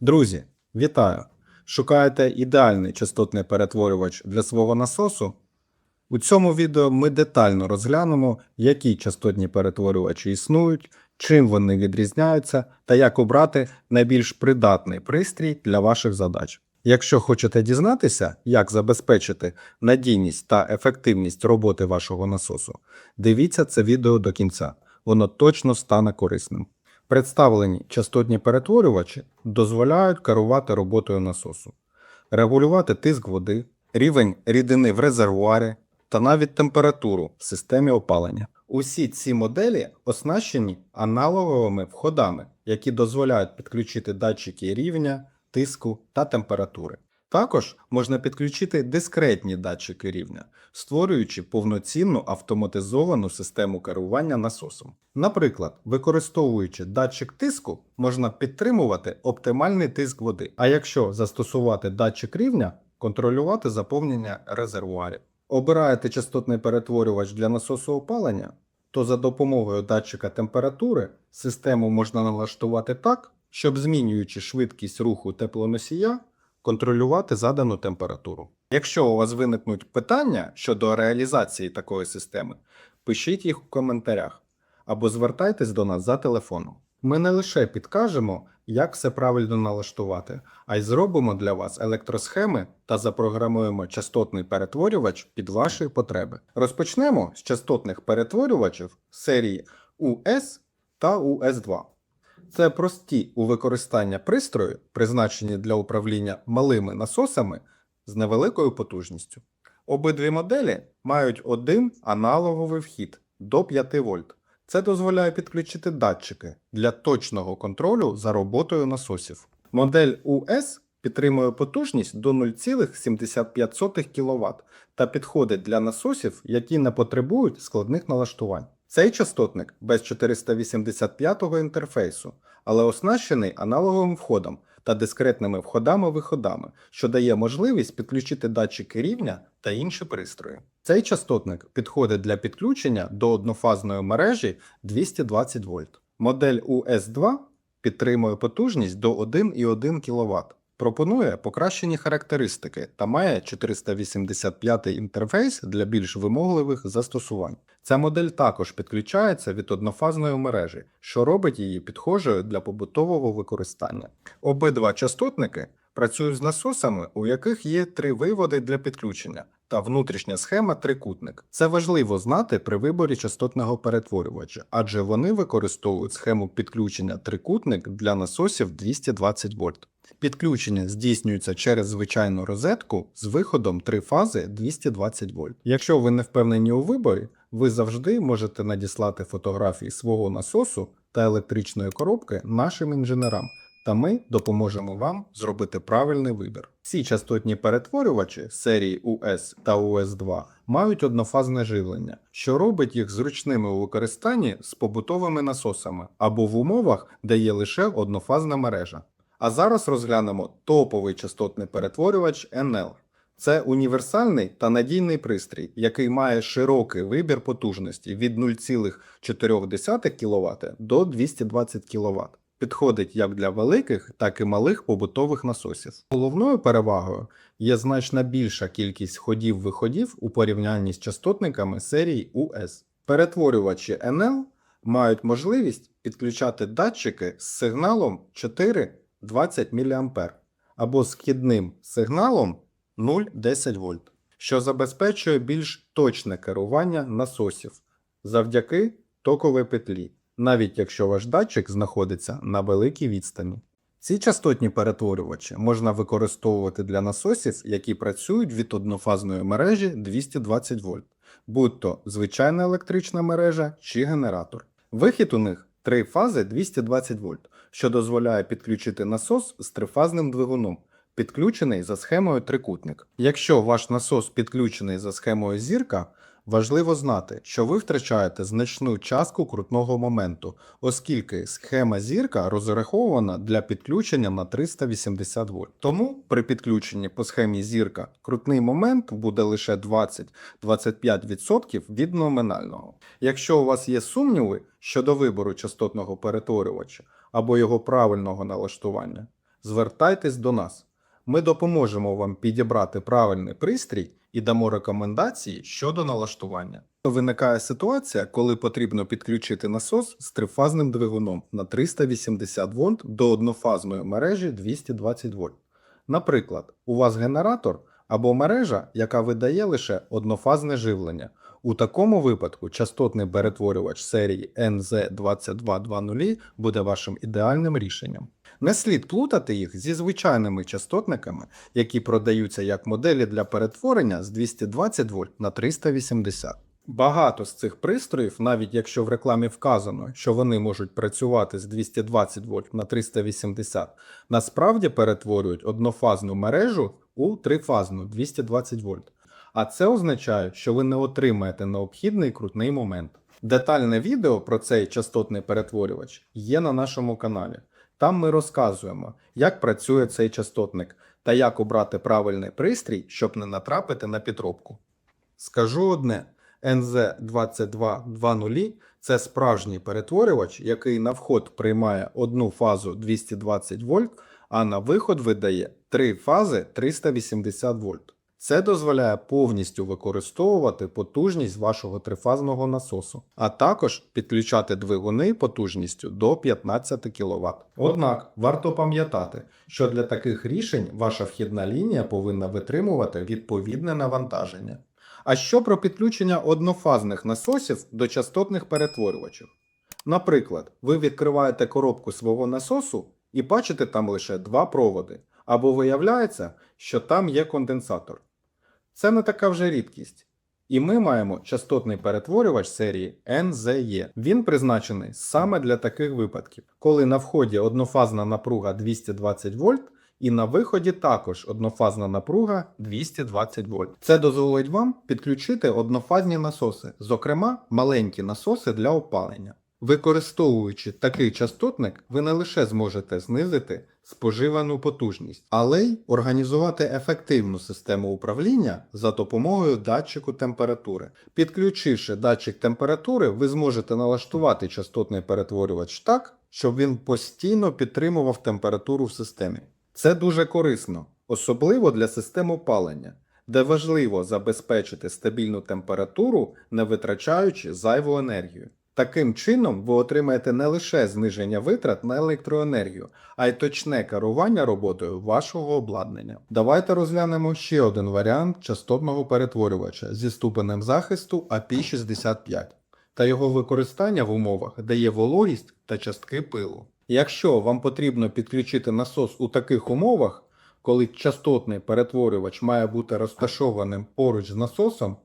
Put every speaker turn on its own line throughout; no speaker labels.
Друзі, вітаю! Шукаєте ідеальний частотний перетворювач для свого насосу? У цьому відео ми детально розглянемо, які частотні перетворювачі існують, чим вони відрізняються та як обрати найбільш придатний пристрій для ваших задач. Якщо хочете дізнатися, як забезпечити надійність та ефективність роботи вашого насосу, дивіться це відео до кінця, воно точно стане корисним. Представлені частотні перетворювачі дозволяють керувати роботою насосу, регулювати тиск води, рівень рідини в резервуарі та навіть температуру в системі опалення. Усі ці моделі оснащені аналоговими входами, які дозволяють підключити датчики рівня, тиску та температури. Також можна підключити дискретні датчики рівня, створюючи повноцінну автоматизовану систему керування насосом. Наприклад, використовуючи датчик тиску, можна підтримувати оптимальний тиск води, а якщо застосувати датчик рівня, контролювати заповнення резервуарів. Обираєте частотний перетворювач для насосу опалення, то за допомогою датчика температури систему можна налаштувати так, щоб змінюючи швидкість руху теплоносія, контролювати задану температуру. Якщо у вас виникнуть питання щодо реалізації такої системи, пишіть їх у коментарях або звертайтесь до нас за телефоном. Ми не лише підкажемо, як все правильно налаштувати, а й зробимо для вас електросхеми та запрограмуємо частотний перетворювач під ваші потреби. Розпочнемо з частотних перетворювачів серії US та US2. Це прості у використанні пристрої, призначені для управління малими насосами з невеликою потужністю. Обидві моделі мають один аналоговий вхід до 5 вольт. Це дозволяє підключити датчики для точного контролю за роботою насосів. Модель US підтримує потужність до 0,75 кВт та підходить для насосів, які не потребують складних налаштувань. Цей частотник без 485 інтерфейсу, але оснащений аналоговим входом та дискретними входами-виходами, що дає можливість підключити датчики рівня та інші пристрої. Цей частотник підходить для підключення до однофазної мережі 220 вольт. Модель US2 підтримує потужність до 1,1 кВт. Пропонує покращені характеристики та має 485 інтерфейс для більш вимогливих застосувань. Ця модель також підключається від однофазної мережі, що робить її підхожою для побутового використання. Обидва частотники працюють з насосами, у яких є три виводи для підключення та внутрішня схема трикутник. Це важливо знати при виборі частотного перетворювача, адже вони використовують схему підключення трикутник для насосів 220 вольт. Підключення здійснюється через звичайну розетку з виходом 3 фази 220 вольт. Якщо ви не впевнені у виборі, ви завжди можете надіслати фотографії свого насосу та електричної коробки нашим інженерам, та ми допоможемо вам зробити правильний вибір. Всі частотні перетворювачі серії US та US2 мають однофазне живлення, що робить їх зручними у використанні з побутовими насосами або в умовах, де є лише однофазна мережа. А зараз розглянемо топовий частотний перетворювач NL. Це універсальний та надійний пристрій, який має широкий вибір потужності від 0,4 кВт до 220 кВт. Підходить як для великих, так і малих побутових насосів. Головною перевагою є значно більша кількість ходів-виходів у порівнянні з частотниками серії US. Перетворювачі NL мають можливість підключати датчики з сигналом 4 20 мА або з вхідним сигналом 0,10 вольт, що забезпечує більш точне керування насосів завдяки токовій петлі, навіть якщо ваш датчик знаходиться на великій відстані. Ці частотні перетворювачі можна використовувати для насосів, які працюють від однофазної мережі 220 вольт, будь то звичайна електрична мережа чи генератор. Вихід у них три фази 220 вольт, що дозволяє підключити насос з трифазним двигуном, підключений за схемою трикутник. Якщо ваш насос підключений за схемою зірка, важливо знати, що ви втрачаєте значну частку крутного моменту, оскільки схема зірка розрахована для підключення на 380 вольт. Тому при підключенні по схемі зірка крутний момент буде лише 20-25% від номінального. Якщо у вас є сумніви щодо вибору частотного перетворювача або його правильного налаштування, звертайтесь до нас. Ми допоможемо вам підібрати правильний пристрій і дамо рекомендації щодо налаштування. Виникає ситуація, коли потрібно підключити насос з трифазним двигуном на 380 вольт до однофазної мережі 220 вольт. Наприклад, у вас генератор або мережа, яка видає лише однофазне живлення. У такому випадку частотний перетворювач серії NZ2220 буде вашим ідеальним рішенням. Не слід плутати їх зі звичайними частотниками, які продаються як моделі для перетворення з 220 вольт на 380. Багато з цих пристроїв, навіть якщо в рекламі вказано, що вони можуть працювати з 220 вольт на 380, насправді перетворюють однофазну мережу у трифазну 220 вольт. А це означає, що ви не отримаєте необхідний крутний момент. Детальне відео про цей частотний перетворювач є на нашому каналі. Там ми розказуємо, як працює цей частотник та як обрати правильний пристрій, щоб не натрапити на підробку. Скажу одне: NZ2220 це справжній перетворювач, який на вход приймає одну фазу 220 вольт, а на виход видає три фази 380 вольт. Це дозволяє повністю використовувати потужність вашого трифазного насосу, а також підключати двигуни потужністю до 15 кВт. Однак варто пам'ятати, що для таких рішень ваша вхідна лінія повинна витримувати відповідне навантаження. А що про підключення однофазних насосів до частотних перетворювачів? Наприклад, ви відкриваєте коробку свого насосу і бачите там лише два проводи, або виявляється, що там є конденсатор. Це не така вже рідкість. І ми маємо частотний перетворювач серії NZE. Він призначений саме для таких випадків, коли на вході однофазна напруга 220 вольт і на виході також однофазна напруга 220 вольт. Це дозволить вам підключити однофазні насоси, зокрема маленькі насоси для опалення. Використовуючи такий частотник, ви не лише зможете знизити споживану потужність, але й організувати ефективну систему управління за допомогою датчику температури. Підключивши датчик температури, ви зможете налаштувати частотний перетворювач так, щоб він постійно підтримував температуру в системі. Це дуже корисно, особливо для систем опалення, де важливо забезпечити стабільну температуру, не витрачаючи зайву енергію. Таким чином, ви отримаєте не лише зниження витрат на електроенергію, а й точне керування роботою вашого обладнання. Давайте розглянемо ще один варіант частотного перетворювача зі ступенем захисту AP65 та його використання в умовах, де є вологість та частки пилу. Якщо вам потрібно підключити насос у таких умовах, коли частотний перетворювач має бути розташованим поруч з насосом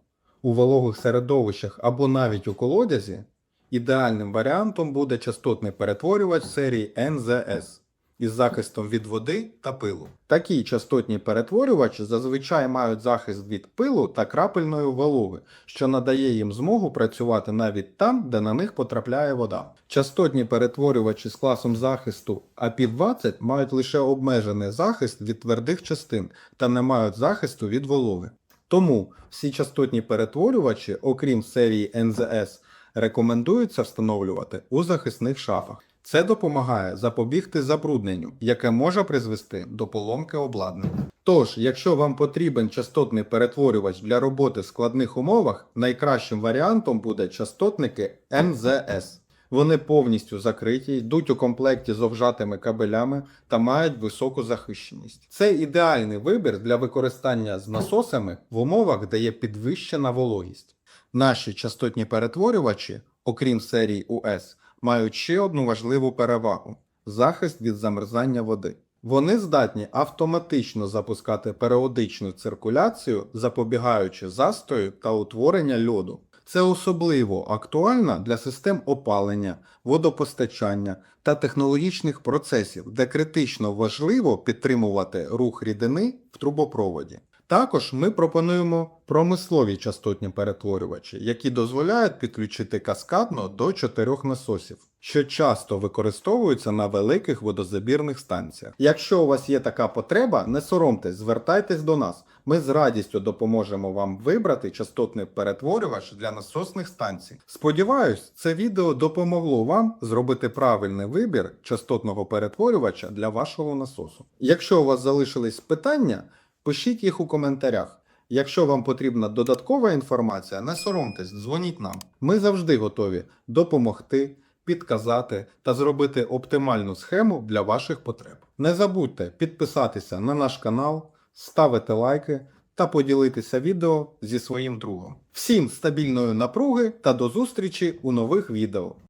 у вологих середовищах або навіть у колодязі, ідеальним варіантом буде частотний перетворювач серії NZS із захистом від води та пилу. Такі частотні перетворювачі зазвичай мають захист від пилу та крапельної вологи, що надає їм змогу працювати навіть там, де на них потрапляє вода. Частотні перетворювачі з класом захисту AP20 мають лише обмежений захист від твердих частин та не мають захисту від вологи. Тому всі частотні перетворювачі, окрім серії NZS, рекомендується встановлювати у захисних шафах. Це допомагає запобігти забрудненню, яке може призвести до поломки обладнання. Тож, якщо вам потрібен частотний перетворювач для роботи в складних умовах, найкращим варіантом буде частотники NZS. Вони повністю закриті, йдуть у комплекті з овжатими кабелями та мають високу захищеність. Це ідеальний вибір для використання з насосами в умовах, де є підвищена вологість. Наші частотні перетворювачі, окрім серії US, мають ще одну важливу перевагу захист від замерзання води. Вони здатні автоматично запускати періодичну циркуляцію, запобігаючи застою та утворення льоду. Це особливо актуально для систем опалення, водопостачання та технологічних процесів, де критично важливо підтримувати рух рідини в трубопроводі. Також ми пропонуємо промислові частотні перетворювачі, які дозволяють підключити каскадно до чотирьох насосів, що часто використовуються на великих водозабірних станціях. Якщо у вас є така потреба, не соромтесь, звертайтесь до нас. Ми з радістю допоможемо вам вибрати частотний перетворювач для насосних станцій. Сподіваюсь, це відео допомогло вам зробити правильний вибір частотного перетворювача для вашого насосу. Якщо у вас залишились питання, пишіть їх у коментарях. Якщо вам потрібна додаткова інформація, не соромтесь, дзвоніть нам. Ми завжди готові допомогти, підказати та зробити оптимальну схему для ваших потреб. Не забудьте підписатися на наш канал, ставити лайки та поділитися відео зі своїм другом. Всім стабільної напруги та до зустрічі у нових відео.